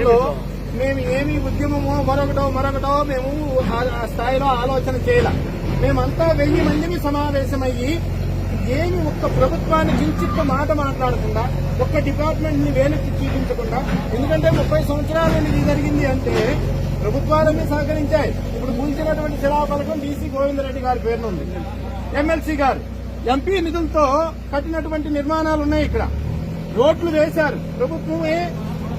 గతంలో మేము ఏమి ఉద్యమమో మరొకటో మరొకటో మేము ఆ- స్థాయిలో ఆలోచన చేయాల. మేమంతా వెయ్యి మందిని సమావేశమయ్యి ఏమి ఒక్క ప్రభుత్వాన్ని కించిత్ మాట మాట్లాడకుండా ఒక్క డిపార్ట్మెంట్ని వేలెత్తి చూపించకుండా ఎందుకంటే ముప్పై సంవత్సరాల నుండి ఇది జరిగింది అంటే ప్రభుత్వాలన్నీ సహకరించాయి. ఇప్పుడు కూల్చినటువంటి శిలాఫలకం డీసీ గోవిందరెడ్డి గారి పేరునుంది ఎమ్మెల్సీ గారు ఎంపీ నిధులతో కట్టినటువంటి నిర్మాణాలు ఉన్నాయి ఇక్కడ. రోడ్లు వేశారు. ప్రభుత్వమే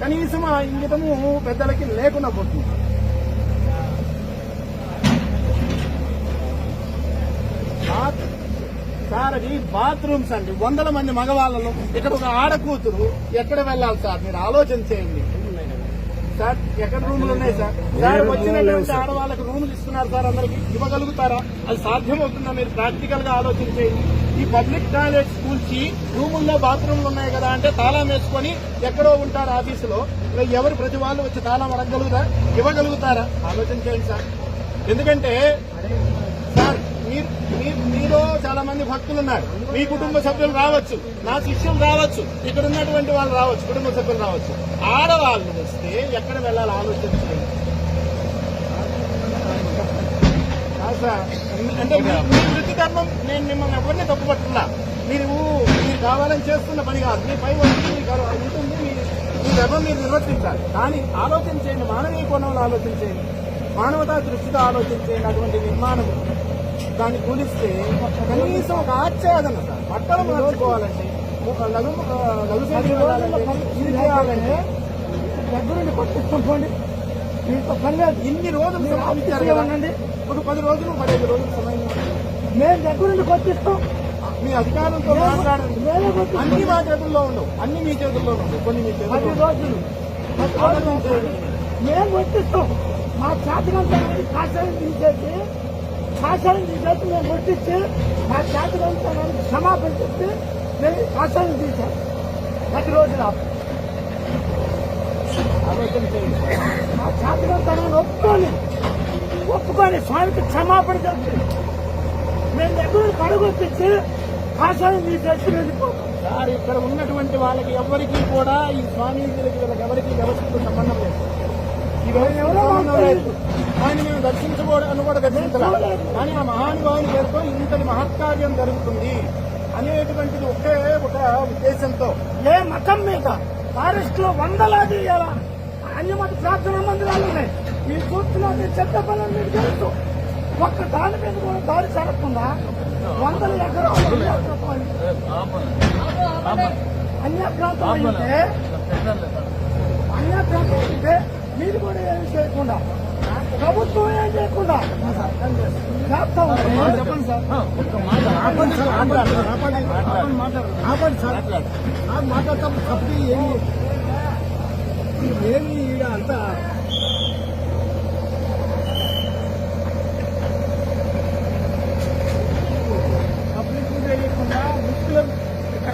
కనీసం ఆ ఇంగితము పెద్దలకి లేకుండా పోతుంది. సార్ అది బాత్రూమ్స్ అండి. వందల మంది మగవాళ్ళను ఇక్కడ ఒక ఆడ కూతురు ఎక్కడ వెళ్ళాలి సార్? మీరు ఆలోచన చేయండి. సార్ ఎక్కడ రూములు ఉన్నాయి సార్? సార్ వచ్చినటువంటి ఆడవాళ్ళకి రూములు ఇస్తున్నారు సార్ అందరికి. ఇవ్వగలుగుతారా? అది సాధ్యమవుతుందా? మీరు ప్రాక్టికల్గా ఆలోచన చేయండి. ఈ పబ్లిక్ టాయిలెట్ స్కూల్కి రూముల్లో బాత్రూమ్లు ఉన్నాయి కదా అంటే తాళం వేసుకొని ఎక్కడో ఉంటారు ఆఫీసులో. ఎవరు ప్రతి వాళ్ళు వచ్చి తాళం అడగగలుగుతారా ఇవ్వగలుగుతారా? ఆలోచన చేయండి సార్. ఎందుకంటే సార్ మీరు మీరు మీలో చాలా మంది భక్తులు ఉన్నారు. మీ కుటుంబ సభ్యులు రావచ్చు. నా శిష్యులు రావచ్చు. ఇక్కడ ఉన్నటువంటి వాళ్ళు రావచ్చు. కుటుంబ సభ్యులు రావచ్చు. ఆడవాళ్ళు వస్తే ఎక్కడ వెళ్ళాలి ఆలోచించండి కాదు సార్ అంటే మీ వృత్తి ధర్మం నేను మిమ్మల్ని ఎవరిని తప్పుపట్టున్నా మీరు మీరు కావాలని చేస్తున్న పని కాదు. మీ పై వచ్చి మీకు ఉంటుంది. మీ మీ ధర్మం మీరు నిర్వర్తించాలి. కానీ ఆలోచన చేయండి మానవీయ కోణంలో ఆలోచన చేయండి మానవతా దృష్టితో ఆలోచన చేయండి అటువంటి నిర్మాణం దాన్ని కూలిస్తే కనీసం ఒక ఆచ్ఛాదన సార్. బట్టలు మార్చుకోవాలంటే ఒక లఘు ఇది చేయాలంటే దగ్గరుండి లేదు ఇన్ని రోజులు కదా ఒక పది రోజులు పదిహేను రోజులు సమయం. మేము దగ్గరుండి కొట్టిస్తాం. మీ అధికారంతో మాట్లాడండి. అన్ని మా చేతుల్లో ఉండవు. అన్ని మీ చేతుల్లో ఉండవు. కొన్ని మీ పది రోజులు. మేము కొట్టిస్తాం. మా చేతకంతా కాషాయం తీసేసి కాషాయం తీసేసి మేము కొట్టించి మా చేతకంతా క్షమాపణ చెప్పి మేము కాషాయం తీసాం పది రోజులు. ఆలోచన చేయండి మా చేతకంతా ఒప్పుకొని ఒప్పుకొని స్వామికి క్షమాపణ చెప్పి మేము దగ్గర కడుగొప్పించి కాషాయం తీసేసి వెళ్ళిపోతాం సార్ ఇక్కడ ఉన్నటువంటి వాళ్ళకి ఎవరికి కూడా ఈ స్వామీజీలకి వీళ్ళకి ఎవరికి వ్యవస్థతో సంబంధం లేదు. ఆయన మేము దర్శించకూడదు కూడా దర్శించలేదు కానీ ఆ మహానుభావుని పేరుతో ఇంతటి మహత్కార్యం జరుగుతుంది. అనేటువంటిది ఒకే ఒక ఉద్దేశంతో. ఏ మతం మీద ఫారెస్ట్లో వందలాది ఇలా అన్యమత ప్రార్థనా మందిరాలు ఉన్నాయి. ఈ కూర్చున్న చెత్త పనులు మీకు తెలుసు. ఒక్క దాని మీద కూడా దారి జరగకుండా వందల ఎకరాలు అన్య ప్రాంతం అయితే అన్య ప్రాంతం అయితే మీరు కూడా ఏమి చేయకుండా ప్రభుత్వం ఏం చేయకుండా చెప్పండి సార్. ఆపండి సార్. మాట్లాడతాం. తప్పి ఏమి ఏమి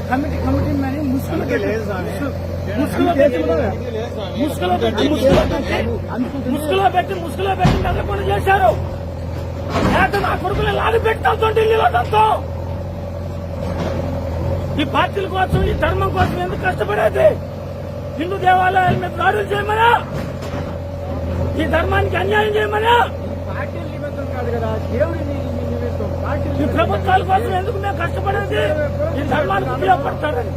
కమిటీ కమిటీ ముసుగులు ముసుగులో పెట్టి ముసుగులో పెట్టి ముసుగులో పెట్టి ముసుగులో పెట్టి ముసుగులో పెట్టి చేశారు లేక నా కొడుకులు లాగి ఢిల్లీలో ఈ పార్టీల కోసం ఈ ధర్మం కోసం ఎందుకు కష్టపడేది? హిందూ దేవాలయాల మీద దాడులు చేయమనా? ఈ ధర్మానికి అన్యాయం చేయమనా? ఈ ప్రభుత్వాల కోసం ఎందుకు మేము కష్టపడేది? ఈ ధర్మానికి ఉపయోగపడతాడని